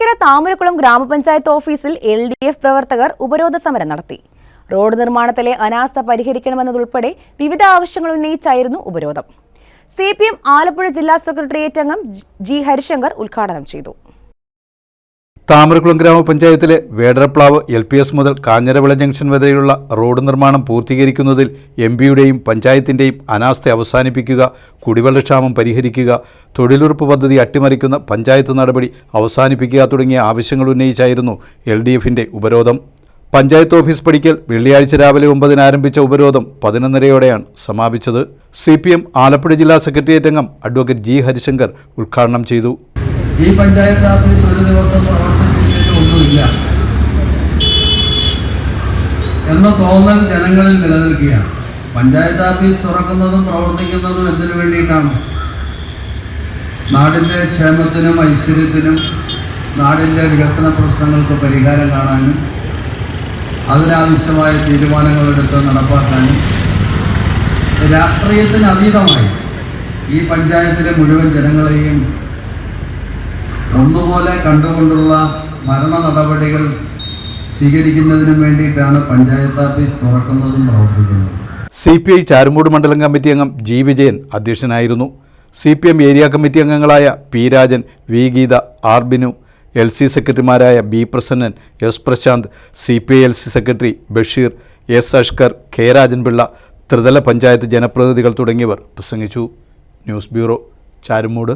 കൊട്ടാരക്കര താമരക്കുളം ഗ്രാമപഞ്ചായത്ത് ഓഫീസിൽ L D F പ്രവർത്തകർ ഉപരോധ സമരം നടത്തി. റോഡ് നിർമ്മാണത്തിലെ അനാസ്ഥ പരിഹരിക്കണമെന്നതുൾപ്പെടെ വിവിധ ആവശ്യങ്ങൾ ഉന്നയിച്ചായിരുന്നു ഉപരോധം. സി പി എം ആലപ്പുഴ ജില്ലാ സെക്രട്ടേറിയറ്റ് അംഗം ജി ഹരിശങ്കർ ഉദ്ഘാടനം ചെയ്തു. താമരക്കുളം ഗ്രാമപഞ്ചായത്തിലെ വേടരപ്ലാവ് എൽ പി എസ് മുതൽ കാഞ്ഞിരവിള ജംഗ്ഷൻ വരെയുള്ള റോഡ് നിർമ്മാണം പൂർത്തീകരിക്കുന്നതിൽ എം പിയുടെയും പഞ്ചായത്തിന്റെയും അനാസ്ഥ അവസാനിപ്പിക്കുക കുടിവെള്ളക്ഷാമം പരിഹരിക്കുക തൊഴിലുറപ്പ് പദ്ധതി അട്ടിമറിക്കുന്ന പഞ്ചായത്ത് നടപടി അവസാനിപ്പിക്കുക തുടങ്ങിയ ആവശ്യങ്ങൾ ഉന്നയിച്ചായിരുന്നു എൽ ഡി എഫിന്റെ ഉപരോധം. പഞ്ചായത്ത് ഓഫീസ് പടിക്കൽ വെള്ളിയാഴ്ച രാവിലെ ഒമ്പതിന് ആരംഭിച്ച ഉപരോധം പതിനൊന്നരയോടെയാണ് സമാപിച്ചത്. സി പി എം ആലപ്പുഴ ജില്ലാ സെക്രട്ടേറിയറ്റ് അംഗം അഡ്വക്കേറ്റ് ജി ഹരിശങ്കർ ഉദ്ഘാടനം ചെയ്തു. ഈ പഞ്ചായത്ത് ഓഫീസ് ഒരു ദിവസം പ്രവർത്തിച്ചിട്ട് ഒന്നുമില്ല. എന്ന തോന്നൽ ജനങ്ങളിൽ നിലനിൽക്കുകയാണ്. പഞ്ചായത്ത് ഓഫീസ് തുറക്കുന്നതും പ്രവർത്തിക്കുന്നതും എന്തിനു വേണ്ടിയിട്ടാണ്? നാടിന്റെ ക്ഷേമത്തിനും ഐശ്വര്യത്തിനും നാടിന്റെ വികസന പ്രശ്നങ്ങൾക്ക് പരിഹാരം കാണാനും അതിനാവശ്യമായ തീരുമാനങ്ങളെടുത്ത് നടപ്പാക്കാനും രാഷ്ട്രീയത്തിന് അതീതമായി ഈ പഞ്ചായത്തിലെ മുഴുവൻ ജനങ്ങളെയും ഒന്നുപോലെ കണ്ടുകൊണ്ടുള്ള ഭരണ നടപടികൾ സ്വീകരിക്കുന്നതിനും വേണ്ടിയിട്ടാണ് പഞ്ചായത്ത് ഓഫീസ് തുറക്കുന്നതും പ്രവർത്തിക്കുന്നത്. സി പി ഐ ചാരുമൂട് മണ്ഡലം കമ്മിറ്റി അംഗം ജി വിജയൻ അധ്യക്ഷനായിരുന്നു. C P M area committee അംഗങ്ങളായ P Rajan V Geetha R Binu L C സെക്രട്ടറിമാരായ B Prasannan S Prashanth C P I L C secretary Basheer S Ashkar K Rajanpillai ത്രിതല പഞ്ചായത്ത് ജനപ്രതിനിധികൾ തുടങ്ങിയവർ പ്രസംഗിച്ചു. News bureau Charummoodu.